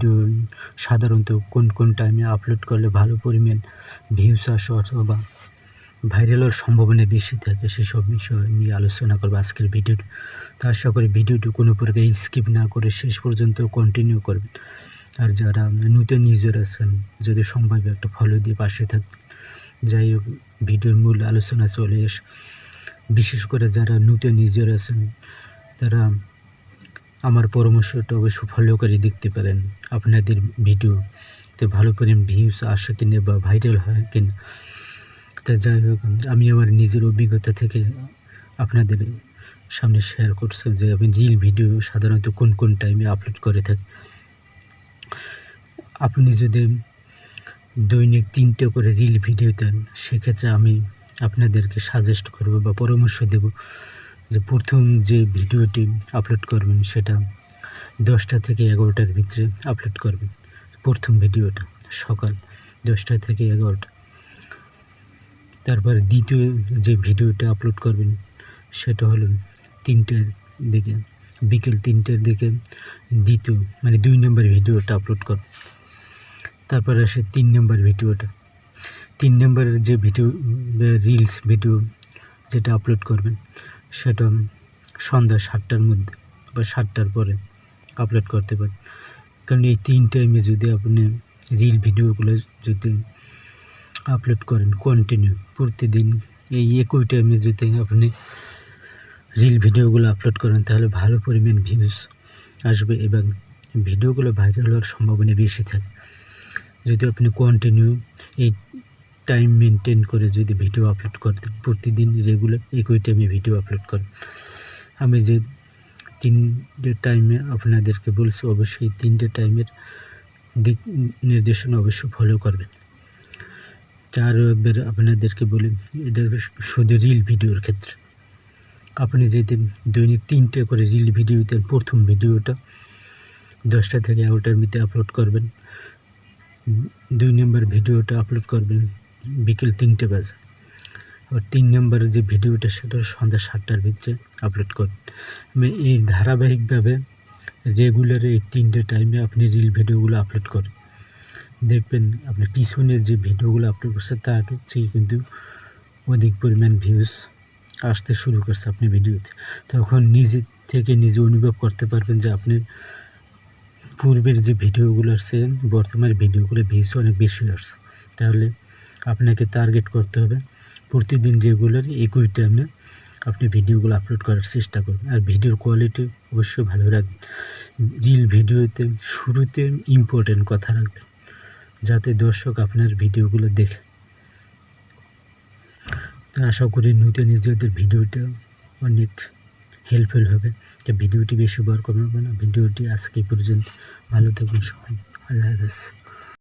Video সাধারণত কোন কোন টাইমে আপলোড করলে ভালো পরিমাণ ভিউস আসে অথবা ভাইরাল হওয়ার সম্ভাবনা বেশি থাকে সেসব বিষয় নিয়ে আলোচনা করব আজকের ভিডিওটি তো। আশা করি ভিডিওটি কোনো প্রকার স্কিপ না করে শেষ পর্যন্ত কন্টিনিউ করবেন। আর যারা নতুন ইউজার আছেন, যদি সম্ভব একটা ফলো দিয়ে পাশে থাকবেন। যাই হোক ভিডিওর মূল আলোচনা চলে এস বিশেষ করে যারা নতুন ইউজার আছেন, তারা আমার পরামর্শটা অবশ্যই ফলো করে দেখতে পারেন। আপনাদের ভিডিওতে ভালো পরিমাণ ভিউস আসে কিনা বা ভাইরাল হয় কিনা। তা যাই হোক, আমি আমার নিজের অভিজ্ঞতা থেকে আপনাদের সামনে শেয়ার করছি যে আমি রিল ভিডিও সাধারণত কোন কোন টাইমে আপলোড করে থাকি। আপনি যদি দৈনিক তিনটে করে রিল ভিডিও দেন, সেক্ষেত্রে আমি আপনাদেরকে সাজেস্ট করব বা পরামর্শ দেব। যে প্রথম যে ভিডিওটি আপলোড করবেন সেটা দশটা থেকে এগারোটার ভিতরে আপলোড করবেন। প্রথম ভিডিওটা সকাল দশটা থেকে এগারোটা। তারপর দ্বিতীয় যে ভিডিওটা আপলোড করবেন সেটা হলো তিনটের দিকে, বিকেল তিনটের দিকে দ্বিতীয় মানে দুই নম্বর ভিডিওটা আপলোড করবেন। তারপর আসে তিন নম্বর ভিডিওটা। তিন নম্বরের যে ভিডিও রিলস ভিডিও যেটা আপলোড করবেন সেটা সন্ধ্যা সাতটার মধ্যে বা সাতটার পরে আপলোড করতে পারেন। কারণ এই তিন টাইমে যদি আপনি রিল ভিডিওগুলো যদি আপলোড করেন কন্টিনিউ প্রতিদিন এই একই টাইমে যদি আপনি রিল ভিডিওগুলো আপলোড করেন, তাহলে ভালো পরিমাণ ভিউজ আসবে এবং ভিডিওগুলো ভাইরাল হওয়ার সম্ভাবনা বেশি থাকে। যদি আপনি কন্টিনিউ এই টাইম মেনটেন করে যদি ভিডিও আপলোড করতে প্রতিদিন রেগুলার একই টাইমে ভিডিও আপলোড করেন আমি যে তিনটে টাইমে আপনাদেরকে বলছি, অবশ্যই তিনটে টাইমের দিক নির্দেশনা অবশ্যই ফলো করবেন। আরও একবার আপনাদেরকে বলি, এটা শুধু রিল ভিডিওর ক্ষেত্রে। আপনি যদি দৈনিক তিনটে করে রিল ভিডিও দেন, প্রথম ভিডিওটা দশটা থেকে এগারোটার মধ্যে আপলোড করবেন। দুই নম্বর ভিডিওটা আপলোড করবেন। বিকেল তিনটে বাজে। আবার তিন নম্বরের যে ভিডিওটা, সেটা সন্ধ্যা সাতটার ভিতরে আপলোড করবেন এই ধারাবাহিকভাবে রেগুলার এই তিনটে টাইমে আপনি রিল ভিডিওগুলো আপলোড করেন দেখবেন আপনার পিছনে যে ভিডিওগুলো আপলোড করছে, তার হচ্ছে কিন্তু অধিক পরিমাণ ভিউজ আসতে শুরু করছে আপনি ভিডিওতে। তখন নিজে থেকে নিজে অনুভব করতে পারবেন যে আপনার পূর্বের যে ভিডিওগুলো আসছে বর্তমানে ভিডিওগুলো ভিউজ অনেক বেশি আসছে। তাহলে আপনাকে টার্গেট করতে হবে। প্রতিদিন রেগুলার একই টাইমে আপনি ভিডিওগুলো আপলোড করার চেষ্টা করবেন। আর ভিডিওর কোয়ালিটি অবশ্যই ভালো রাখবেন। রিল ভিডিওতে শুরুতে ইম্পর্টেন্ট কথা রাখবেন, যাতে দর্শক আপনার ভিডিওগুলো দেখে। তো আশা করি নতুন নিজেদের ভিডিওটা অনেক হেল্পফুল হবে। ভিডিওটি বেশি বড় করবে না। ভিডিওটি আজকে পর্যন্ত। ভালো থাকুন সবাই। আল্লাহ হাফেজ।